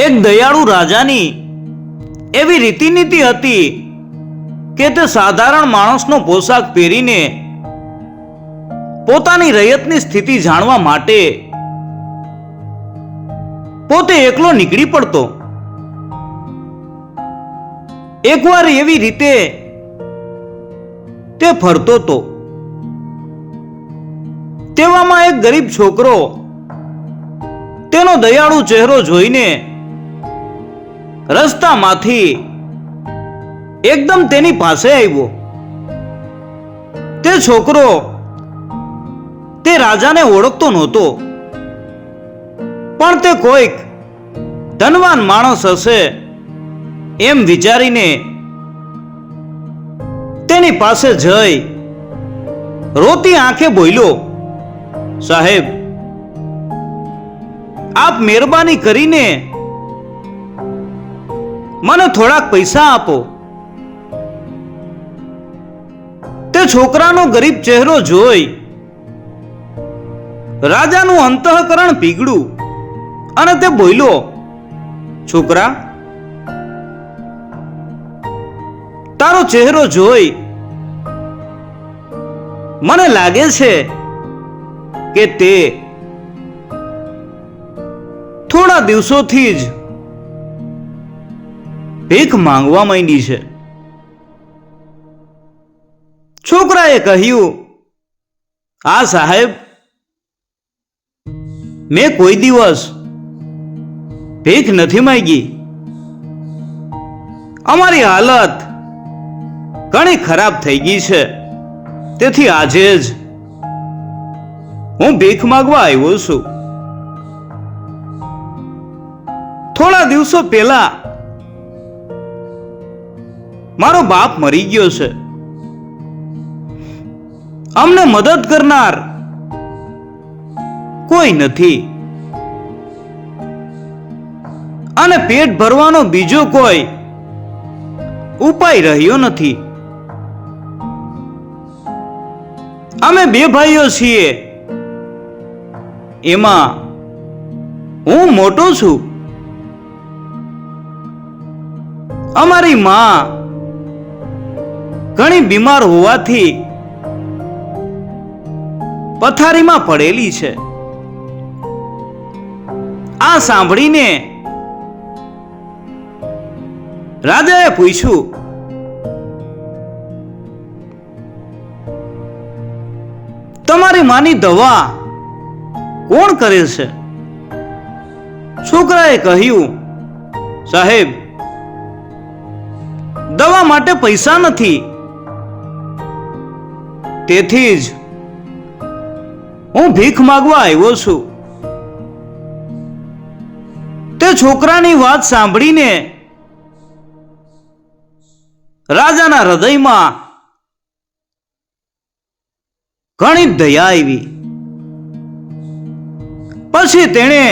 એક દયાળુ રાજાની એવી રીતિનીતિ હતી કે તે સાધારણ માણસનો પોશાક પહેરીને પોતાની રયતની સ્થિતિ જાણવા માટે પોતે એકલો નીકળી પડતો. એકવાર એવી રીતે તે ફરતો તો તેવામાં એક ગરીબ છોકરો તેનો દયાળુ ચહેરો જોઈને રસ્તામાંથી એકદમ તેની પાસે આવ્યો. તે છોકરો તે રાજાને ઓળખતો નહોતો. પણ તે કોઈક ધનવાન માણસ હશે એમ વિચારીને તેની પાસે જઈ રોતી આંખે બોલ્યો, સાહેબ, આપ મહેરબાની કરીને મને થોડાક પૈસા આપો. તે છોકરાનો ગરીબ ચહેરો જોઈ રાજાનું અંતઃકરણ પીગળું અને તે બોલ્યો, છોકરા, તારો ચહેરો જોઈ મને લાગે છે કે તે થોડા દિવસોથી જ ભીખ માંગવા માંડી છે. છોકરાએ કહ્યું આ સાહેબ, મેં કોઈ દિવસ ભીખ નથી માંગી. અમારી હાલત ઘણી ખરાબ થઈ ગઈ છે. તેથી આજે જ હું ભીખ માંગવા આવ્યો છું. થોડા દિવસો પહેલા મારો બાપ મરી ગયો છે. અમને મદદ કરનાર કોઈ નથી. અને પેટ ભરવાનો બીજો કોઈ ઉપાય રહ્યો નથી. અમે બે ભાઈઓ છીએ. એમાં હું મોટો છું. અમારી માં ઘણી બીમાર હોવાથી પથારીમાં પડેલી છે. આ સાંભળીને રાજાએ પૂછ્યું, તમારી માની દવા કોણ કરે છે? છોકરાએ કહ્યું, સાહેબ, દવા માટે પૈસા નથી. તેથી જ હું ભીખ માગવા આવ્યો છું. તે છોકરાની વાત સાંભળીને રાજાના હૃદયમાં ઘણી દયા આવી. પછી તેણે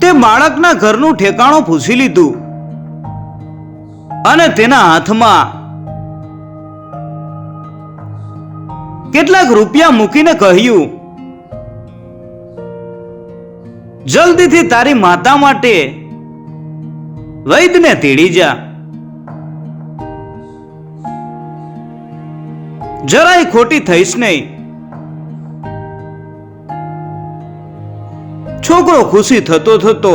તે બાળકના ઘરનું ઠેકાણું પૂછી લીધું અને તેના હાથમાં કેટલાક રૂપિયા મૂકીને કહ્યું, જલ્દીથી તારી માતા માટે વૈદને તેડી જા. જરાય ખોટી થઈશ નહીં. છોકરો ખુશી થતો થતો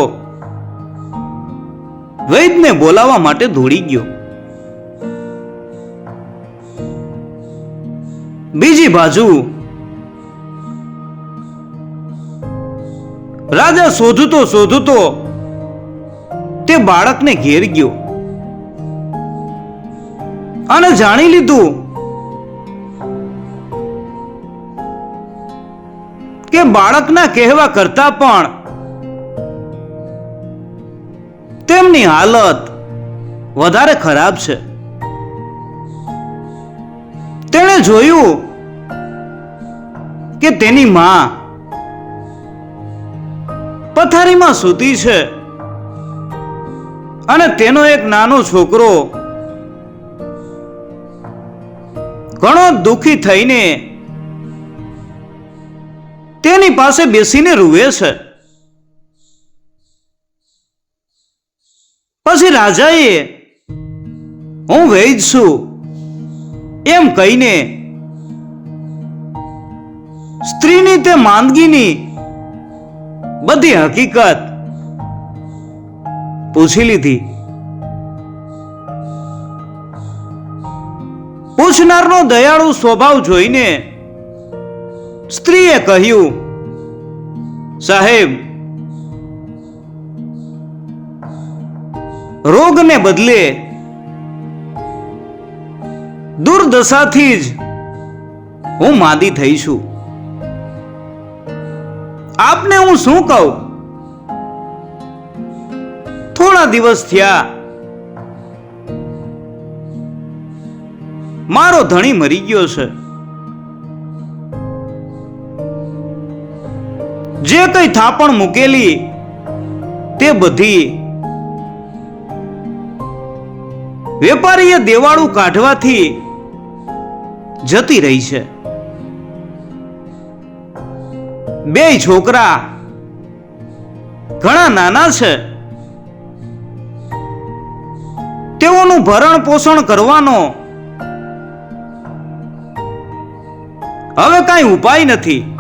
વૈદને બોલાવવા માટે દોડી ગયો. બીજી બાજુ રાજા શોધતો શોધતો તે બાળકને ઘેર ગયો અને જાણી લીધું કે બાળકના કહેવા કરતા પણ તેમની હાલત વધારે ખરાબ છે. તેણે જોયું કે તેની માં પથારીમાં સૂતી છે? અને તેનો એક નાનો છોકરો ઘણો દુખી થઈને તેની પાસે બેસીને રૂવે છે. પછી રાજાએ, હું વેજ છું. એમ કહીને સ્ત્રીની તે માંદગીની બધી હકીકત પૂછી લીધી. પૂછનારનો દયાળુ સ્વભાવ જોઈને સ્ત્રીએ કહ્યું, સાહેબ, રોગને બદલે દુર્દશાથી જ હું માદી થઈ છું. આપને હું શું કહું? થોડા દિવસ થયા. મારો ધણી મરી ગયો છે. જે કઈ થાપણ મૂકેલી તે બધી વેપારીએ દેવાળું કાઢવાથી જતી રહી છે. બે છોકરા ઘણા નાના છે. તેઓનું ભરણ પોષણ કરવાનો હવે કાંઈ ઉપાય નથી.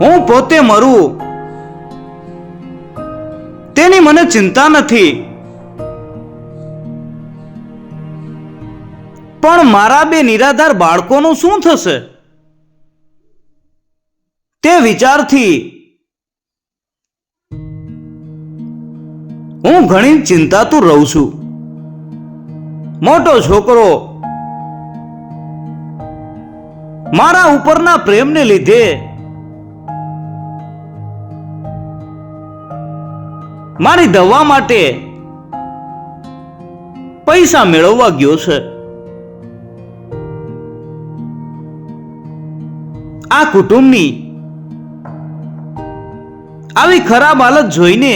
હું પોતે મરું. તેની મને ચિંતા નથી. પણ મારા બે નિરાધાર બાળકોનું શું થશે? તે વિચારથી હું ઘણી ચિંતાતું રહું છું. મોટો છોકરો મારા ઉપરના પ્રેમને લીધે મારી દવા માટે પૈસા મેળવવા ગયો છે. આ કુટુંબની આવી ખરાબ હાલત જોઈને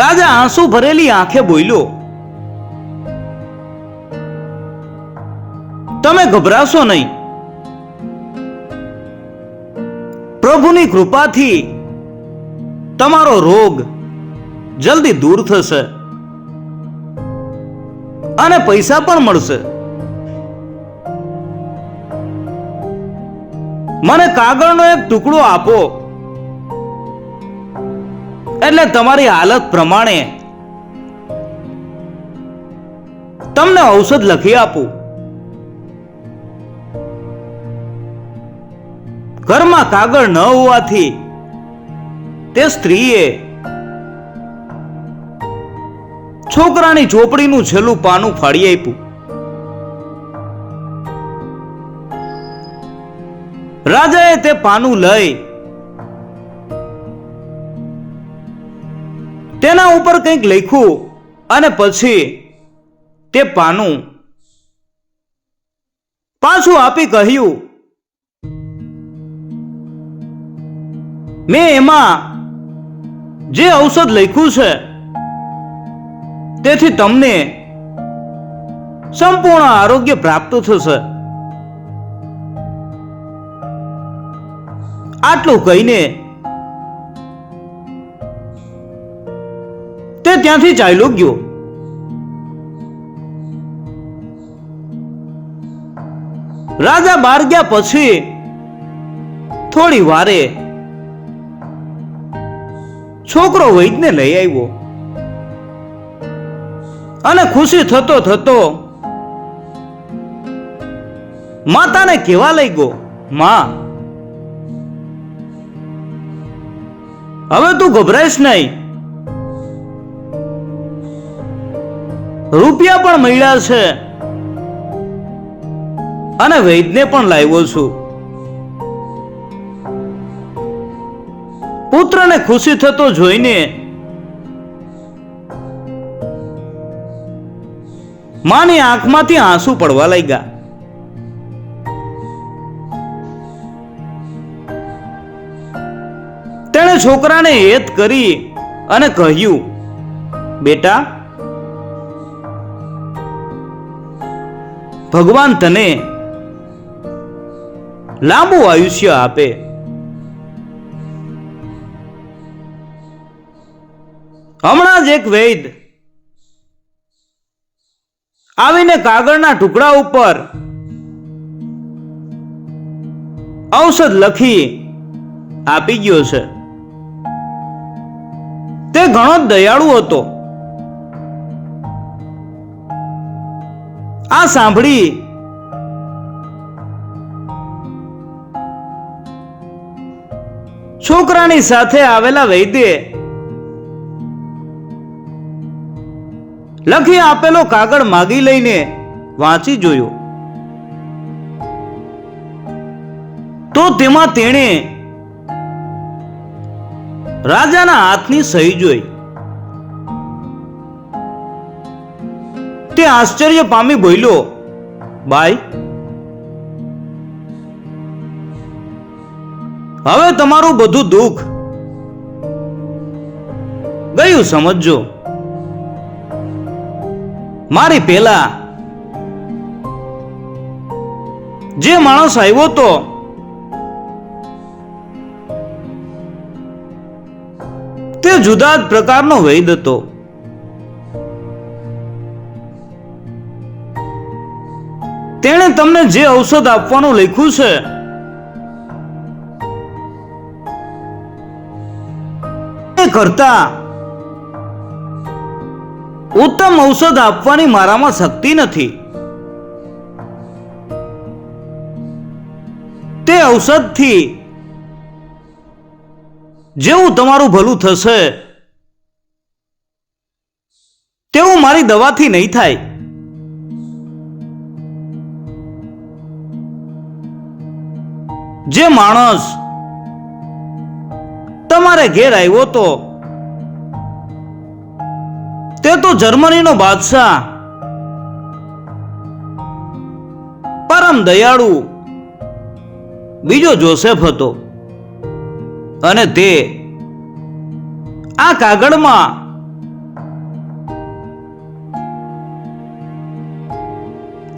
રાજા આંસુ ભરેલી આંખે બોલ્યો, તમે ગભરાશો નહીં. પ્રભુની કૃપાથી તમારો રોગ જલ્દી દૂર થશે અને પૈસા પણ મળશે. મને કાગળનો એક ટુકડો આપો. એટલે તમારી હાલત પ્રમાણે તમને ઔષધ લખી આપું. ઘરમાં કાગળ ન હોવાથી તે સ્ત્રીએ છોકરાની ઝોપડીનું છેલ્લું પાનું ફાડી આપ્યું. રાજાએ તે પાનું લઈ તેના ઉપર કંઈક લખ્યું અને પછી તે પાનું પાછું આપી કહ્યું, મેં એમાં જે ઔષધ લખ્યું છે, તેથી તમને સંપૂર્ણ આરોગ્ય પ્રાપ્ત થશે. આટલું કહીને તે ત્યાંથી ચાલ્યો ગયો. રાજા બહાર ગયા પછી થોડી વારે છોકરો વૈદને લઈ આવ્યો અને ખુશી થતો થતો માતાને કેવા લઈ ગયો માં હવે તું ગભરાઈશ નહીં. રૂપિયા પણ મળ્યા છે. અને વૈદને પણ લાવ્યો છું. પુત્રને ખુશી થતો જોઈને માની આંખમાંથી આંસુ પડવા લાગ્યા. છોકરાને હેત કરી અને કહ્યું, બેટા, ભગવાન તને લાંબુ આયુષ્ય આપે. હમણાં જ એક વૈદ આવીને કાગળના ટુકડા ઉપર ઔષધ લખી આપી ગયો છે. તે ઘણો દયાળુ હતો. આ સાંભળી છોકરાની સાથે આવેલા વૈદ્યે લખી આપેલો કાગળ માગી લઈને વાંચી જોયો. તો તેમાં તેણે રાજાના હાથની સહી જોઈ. તે આશ્ચર્ય પામી બોલ્યો, બાઈ, હવે તમારું બધું દુઃખ ગયું સમજજો. મારી પેલા જે માણસ આવ્યો તો જુદા જ પ્રકારનો વૈદ હતો. તેણે તમને જે ઔષધ આપવાનું લખ્યું છે એ કરતા ઉત્તમ ઔષધ આપવાની મારામાં શક્તિ નથી. તે ઔષધથી જેવું તમારું ભલું થશે, તેવું મારી દવાથી નહીં થાય. જે માણસ તમારે ઘેર આવ્યો તો, તે તો જર્મનીનો બાદશાહ, પરમ દયાળુ, બીજો જોસેફ હતો. અને તે આ કાગળમાં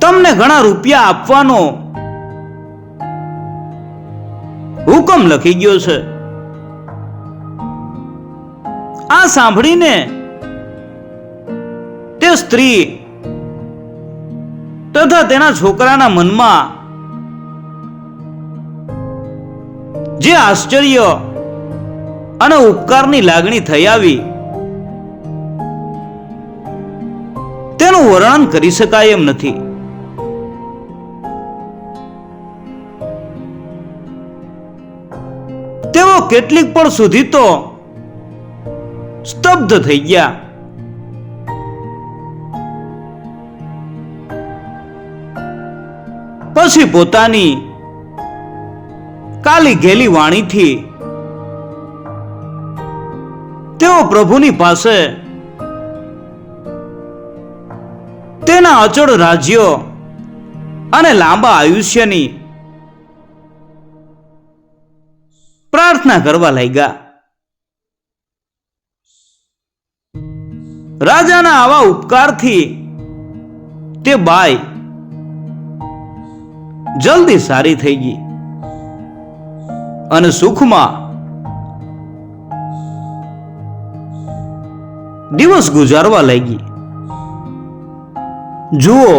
તમને ઘણા રૂપિયા આપવાનો હુકમ લખી ગયો છે. આ સાંભળીને તે સ્ત્રી તથા તેના છોકરાના મનમાં જે આશ્ચર્ય અને ઉપકારની લાગણી થઈ આવી. તેનું વર્ણન કરી શકાય એમ નથી. તેઓ કેટલીક પણ સુધી તો સ્તબ્ધ થઈ ગયા. પછી પોતાની કાલી ઘેલી વાણીથી તેઓ પ્રભુની પાસે તેના અચળ રાજ્યો અને લાંબા આયુષ્યની પ્રાર્થના કરવા લાગ્યા. રાજાના આવા ઉપકારથી તે બાઈ જલ્દી સારી થઈ ગઈ અને સુખમાં દિવસ ગુજારવા લાગી. જુઓ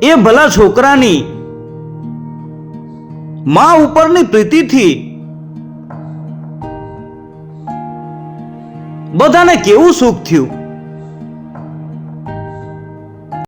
એ ભલા છોકરાની મા ઉપરની પ્રીતિથી બધાને કેવું સુખ થયું?